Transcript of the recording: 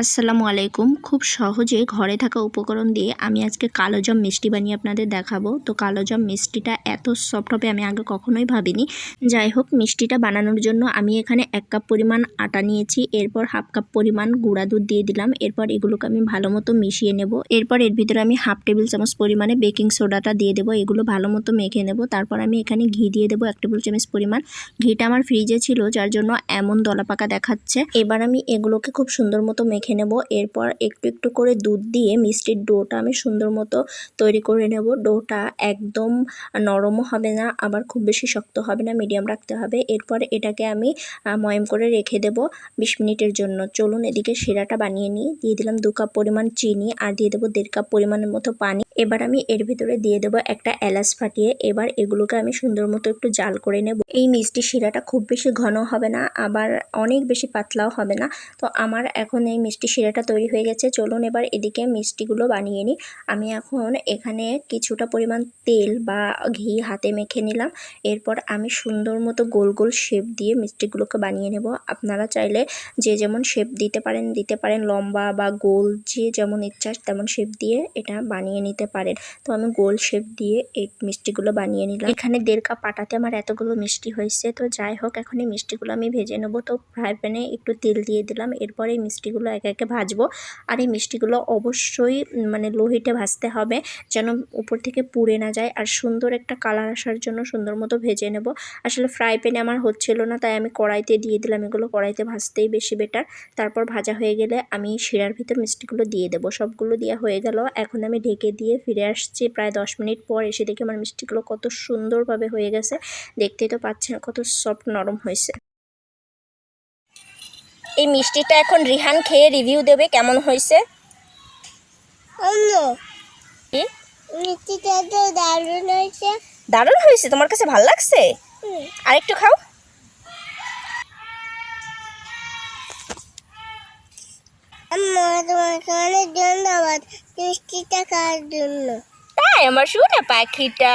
আসসালামু আলাইকুম। খুব সহজে ঘরে থাকা উপকরণ দিয়ে আমি আজকে কালোজাম মিষ্টি বানিয়ে আপনাদের দেখাবো। তো কালোজাম মিষ্টিটা এত সফট হবে আমি আগে কখনোই ভাবিনি। যাই হোক, মিষ্টিটা বানানোর জন্য আমি এখানে এক কাপ পরিমাণ আটা নিয়েছি, এরপর হাফ কাপ পরিমাণ গুঁড়া দুধ দিয়ে দিলাম, এরপর এগুলোকে আমি ভালো মতো মিশিয়ে নেব। এরপর এর ভিতরে আমি হাফ টেবিল চামচ পরিমাণে বেকিং সোডাটা দিয়ে দেবো, এগুলো ভালো মতো মেখে নেব। তারপর আমি এখানে ঘি দিয়ে দেবো এক টেবিল চামচ পরিমাণ। ঘিটা আমার ফ্রিজে ছিল, যার জন্য এমন দলাপাকা দেখাচ্ছে। এবার আমি এগুলোকে খুব সুন্দর মতো মেখে নেব। এরপর একটু একটু করে দুধ দিয়ে মিষ্টির ডোটা আমি সুন্দর মতো তৈরি করে নেব। ডোটা একদম নরমও হবে না, আবার খুব বেশি শক্ত হবে না, মিডিয়াম রাখতে হবে। এরপর এটাকে আমি ময়ম করে রেখে দেব বিশ মিনিটের জন্য। চলুন এদিকে শিরাটা বানিয়ে নিই। দিয়ে দিলাম দু কাপ পরিমাণ চিনি আর দিয়ে দেবো দেড় কাপ পরিমাণের মতো পানি। এবার আমি এর ভিতরে দিয়ে দেবো একটা এলাচ ফাটিয়ে। এবার এগুলোকে আমি সুন্দর মতো একটু জাল করে নেব। এই মিষ্টি শিরাটা খুব বেশি ঘন হবে না, আবার অনেক বেশি পাতলাও হবে না। তো আমার এখন এই মিষ্টি শিরাটা তৈরি হয়ে গেছে। চলুন এবার এদিকে মিষ্টিগুলো বানিয়ে নিই। আমি এখন এখানে কিছুটা পরিমাণ তেল বা ঘি হাতে মেখে নিলাম। এরপর আমি সুন্দর মতো গোল গোল শেপ দিয়ে মিষ্টিগুলোকে বানিয়ে নেব। আপনারা চাইলে যে যেমন শেপ দিতে পারেন দিতে পারেন। লম্বা বা গোল, যে যেমন ইচ্ছা তেমন শেপ দিয়ে এটা বানিয়ে নিতে পারেন। তো আমি গোল শেপ দিয়ে এই মিষ্টিগুলো বানিয়ে নিলাম। এখানে দেড় কাপ আটাতে আমার এতগুলো মিষ্টি হয়েছে। তো যাই হোক, এখন এই মিষ্টিগুলো আমি ভেজে নেব। তো ফ্রাই প্যানে একটু তেল দিয়ে দিলাম। এরপর এই মিষ্টিগুলো একে একে ভাজবো। আর এই মিষ্টিগুলো অবশ্যই মানে লো হিটে ভাজতে হবে যেন উপর থেকে পুড়ে না যায়। আর সুন্দর একটা কালার আসার জন্য সুন্দর মতো ভেজে নেব। আসলে ফ্রাই প্যানে আমার হচ্ছিল না, তাই আমি কড়াইতে দিয়ে দিলাম। এগুলো কড়াইতে ভাজতেই বেশি বেটার। তারপর ভাজা হয়ে গেলে আমি শিরার ভিতর মিষ্টিগুলো দিয়ে দেবো। সবগুলো দেওয়া হয়ে গেল। এখন আমি ঢেকে দিয়ে ফিরে আসছি প্রায় দশ মিনিট পর এসে দেখি আমার মিষ্টিগুলো কত সুন্দরভাবে হয়ে গেছে। দেখতেই তো পাচ্ছেন কত সফট নরম হয়েছে। এই মিষ্টিটা এখন রিহান খেয়ে রিভিউ দেবে কেমন হয়েছে? মিষ্টিটা তো দারুণ হয়েছে। দারুণ হয়েছে? তোমার কাছে ভালো লাগছে? আরেকটু খাও। আম্মা তোমাকে অনেক ধন্যবাদ। মিষ্টিটা খাওয়ার জন্য। তাই আমার শুনে পাখিটা।